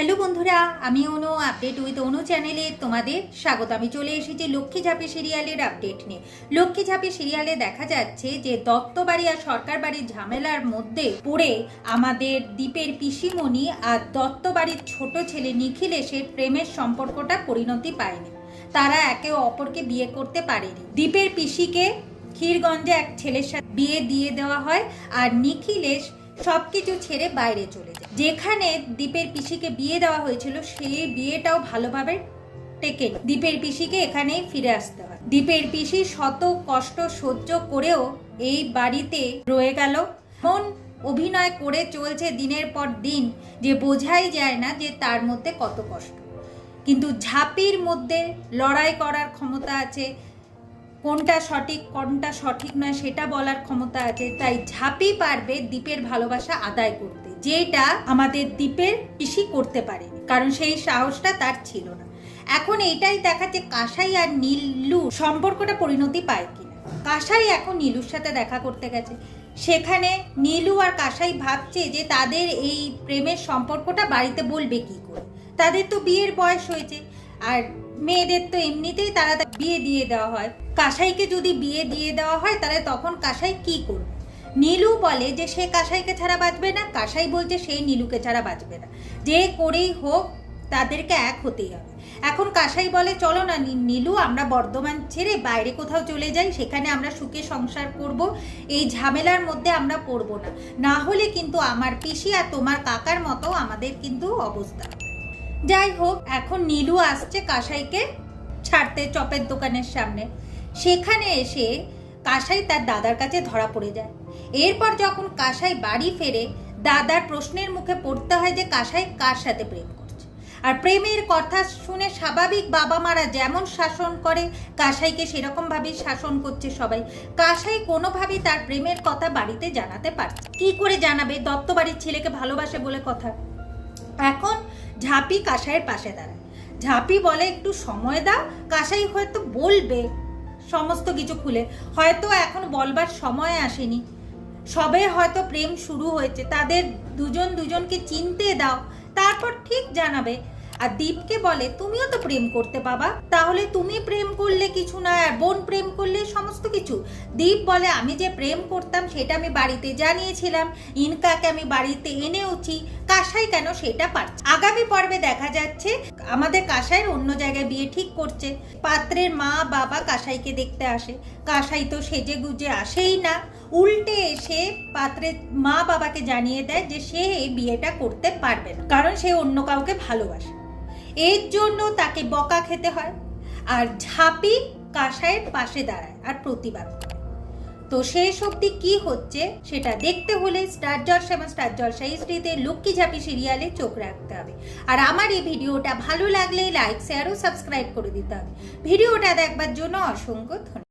Hello বন্ধুরা, আমি অনু update with অনু চ্যানেলে তোমাদের স্বাগত। আমি চলে এসেছি লক্ষ্মী ঝাঁপি সিরিয়ালের আপডেট নিয়ে। লক্ষ্মী ঝাঁপি সিরিয়ালে দেখা যাচ্ছে যে দত্তবাড়ি আর সরকার বাড়ির ঝামেলার মধ্যে পড়ে আমাদের দ্বীপের পিসিমণি আর দত্তবাড়ির ছোট ছেলে নিখিলেশের প্রেমের সম্পর্কটা পরিণতি পায়নি। তারা একে অপরকে বিয়ে করতে পারেনি। দ্বীপের পিসিকে ক্ষীরগঞ্জে এক ছেলের সাথে বিয়ে দিয়ে দেওয়া হয় আর নিখিলেশ সবকিছু ছেড়ে বাইরে চলে যায়। যেখানে দ্বীপের পিসিকে বিয়ে দেওয়া হয়েছিল, সেই বিয়েটাও ভালোভাবে টেকে দ্বীপের পিসিকে এখানেই ফিরে আসতে হয়। দ্বীপের পিসি শত কষ্ট সহ্য করেও এই বাড়িতে রয়ে গেল। মন অভিনয় করে চলছে দিনের পর দিন যে বোঝাই যায় না যে তার মধ্যে কত কষ্ট। কিন্তু ঝাঁপির মধ্যে লড়াই করার ক্ষমতা আছে কোনটা সঠিক কোনটা সঠিক নয়, সেটা বলার ক্ষমতা আছে। তাই ঝাঁপি পারবে দ্বীপের ভালোবাসা আদায় করতে, যেটা আমাদের দ্বীপের পিসি করতে পারেনি, কারণ সেই সাহসটা তার ছিল না। এখন এইটাই দেখাচ্ছে কাসাই আর নীলু সম্পর্কটা পরিণতি পায় কিনা। কাসাই এখন নীলুর সাথে দেখা করতে গেছে। সেখানে নীলু আর কাসাই ভাবছে যে তাদের এই প্রেমের সম্পর্কটা বাড়িতে বলবে কি করে। তাদের তো বিয়ের বয়স হয়েছে। আর মেয়েদের তো এমনিতেই তারা বিয়ে দিয়ে দেওয়া হয়। কাসাইকে যদি বিয়ে দিয়ে দেওয়া হয়, তাহলে তখন কাসাই কি করবে? নীলু বলে যে সে কাসাইকে ছাড়া বাঁচবে না, কাসাই বলছে সেই নীলুকে ছাড়া বাঁচবে না। যে করেই হোক, তাদেরকে এক হতেই হবে। এখন কাসাই বলে, চলো না নীলু, আমরা বর্ধমান ছেড়ে বাইরে কোথাও চলে যাই, সেখানে আমরা সুখে সংসার করব, এই ঝামেলার মধ্যে আমরা পড়ব না। না হলে কিন্তু আমার পিসি আর তোমার কাকার মতো আমাদের কিন্তু অবস্থা। যাই হোক এখন নীলু আসছে কাসাইকে ছাড়তে চপের দোকানের সামনে। সেখানে এসে কাসাই তার দাদার কাছে ধরা পড়ে যায়। এরপর যখন কাসাই বাড়ি ফেরে, দাদার প্রশ্নের মুখে পড়তে হয় যে কাসাই কার সাথে প্রেম করছে। আর প্রেমের কথা শুনে স্বাভাবিক বাবা মারা যেমন শাসন করে, কাসাইকে সেরকমভাবেই শাসন করছে সবাই। কাসাই কোনোভাবেই তার প্রেমের কথা বাড়িতে জানাতে পারছে কি করে জানাবে? দত্ত বাড়ির ছেলেকে ভালোবাসে বলে কথা। এখন ঝাঁপি কাঁসাইয়ের পাশে দাঁড়ায়। ঝাঁপি বলে, একটু সময় দাও, কাঁসাই হয়তো বলবে সমস্ত কিছু খুলে। হয়তো এখন বলবার সময় আসেনি। সবে হয়তো প্রেম শুরু হয়েছে। তাদের দুজন দুজনকে চিনতে দাও। তারপর ঠিক জানাবে আর দীপকে বলে, তুমিও তো প্রেম করতে বাবা। তাহলে তুমি প্রেম করলে কিছু না, আর বোন প্রেম করলে সমস্ত কিছু? দীপ বলে, আমি যে প্রেম করতাম সেটা আমি বাড়িতে জানিয়েছিলাম। ইনকাকে আমি বাড়িতে এনেওছি। কাসাই কেন সেটা পারছে আগামী পর্বে দেখা যাচ্ছে, আমাদের কাসাইয়ের অন্য জায়গায় বিয়ে ঠিক করছে। পাত্রের মা বাবা কাসাইকে দেখতে আসে। কাসাই তো সেজে গুজে আসেই না। উল্টে এসে পাত্রের মা বাবাকে জানিয়ে দেয় যে সে এই বিয়েটা করতে পারবে না, কারণ সে অন্য কাউকে ভালোবাসে। এর জন্য তাকে বকা খেতে হয় আর ঝাঁপি কাঁসায়ের পাশে দাঁড়ায় আর প্রতিবাদ তো শেষ অবধি কি হচ্ছে সেটা দেখতে হলে স্টার জলসা এবং স্টার জলসা হিস্ট্রিতে লক্ষ্মী ঝাঁপি সিরিয়ালে চোখ রাখতে হবে। আর আমার এই ভিডিওটা ভালো লাগলে লাইক শেয়ার ও সাবস্ক্রাইব করে দিতে হবে। ভিডিওটা দেখবার জন্য অসংখ্য ধন্যবাদ।